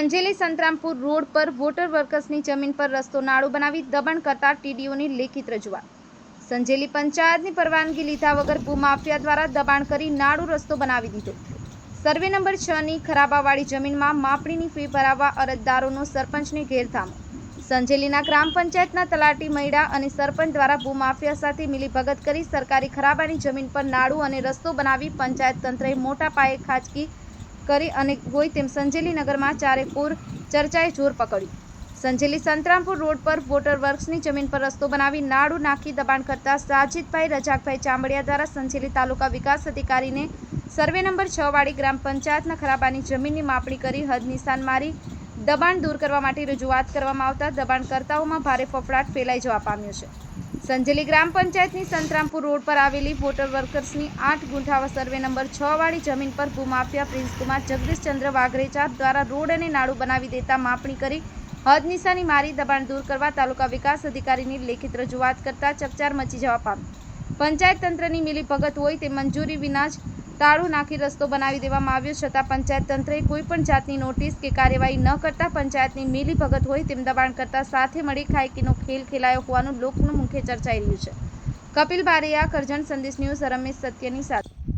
Sanjeli Santrampur road પર water વર્કર્સની જમીન પર રસ્તો નાળું બનાવી દબાણ કરતા ટીડીઓની લેખિત રજૂઆત. સંજેલી પંચાયતની પરવાનગી લીધા વગર ભૂમાફિયા દ્વારા દબાણ કરી નાળો રસ્તો બનાવી દીધો. સર્વે નંબર છની ખરાબાવાળી જમીનમાં માપણીની ફી ભરાવવા અરજદારોનો સરપંચને ઘેરધામ. સંજેલીના ગ્રામ પંચાયતના તલાટી મૈડા અને સરપંચ દ્વારા ભૂમાફિયા સાથે મિલીભગત કરી સરકારી ખરાબાની જમીન પર નાળું અને રસ્તો બનાવી પંચાયત તંત્રએ મોટા પાયે ખાજગી કરી અને હોય તેમ સંજેલી નગરમાં ચારેપુર ચર્ચાએ જોર પકડ્યું. સંજેલી સંતરામપુર રોડ પર વોટર વર્ક્સની જમીન પર રસ્તો બનાવી નાળું નાખી દબાણ કરતા સાજીદભાઈ, રજાકભાઈ ચામડિયા દ્વારા સંજેલી તાલુકા વિકાસ અધિકારીને સર્વે નંબર છ વાળી ગ્રામ પંચાયતના ખરાબાની જમીનની માપણી કરી હદ નિશાન મારી દબાણ દૂર કરવા માટે રજૂઆત કરવામાં આવતા દબાણકર્તાઓમાં ભારે ફફડાટ ફેલાઈ જવા પામ્યો છે. સંજેલી ગ્રામ પંચાયતની સંતરામપુર રોડ પર આવેલી વોટર વર્કર્સની આઠ ગુંઠાવા સર્વે નંબર છ વાળી જમીન પર ભૂમાફિયા પ્રિન્સકુમાર જગદીશચંદ્ર વાઘરેચા દ્વારા રોડ અને નાળું બનાવી દેતા માપણી કરી હદ નિશાની મારી દબાણ દૂર કરવા તાલુકા વિકાસ અધિકારીની લેખિત રજૂઆત કરતા ચકચાર મચી જવા પામી. પંચાયત તંત્રની મિલીભગત હોય તે મંજૂરી વિના જ તાળું નાખી રસ્તો બનાવી દેવામાં આવ્યો, છતાં પંચાયત તંત્રએ કોઈ પણ જાતની નોટિસ કે કાર્યવાહી ન કરતા પંચાયતની મિલીભગત હોય તેમ દબાણ કરતા સાથે મળી ખાયકીનો ખેલ ખેલાયો હોવાનું લોકનું મુખ્ય ચર્ચાઈ રહ્યું છે. કપિલ બારીયા, કરજણ સંદેશ ન્યૂઝ, રમેશ સત્યની સાથે.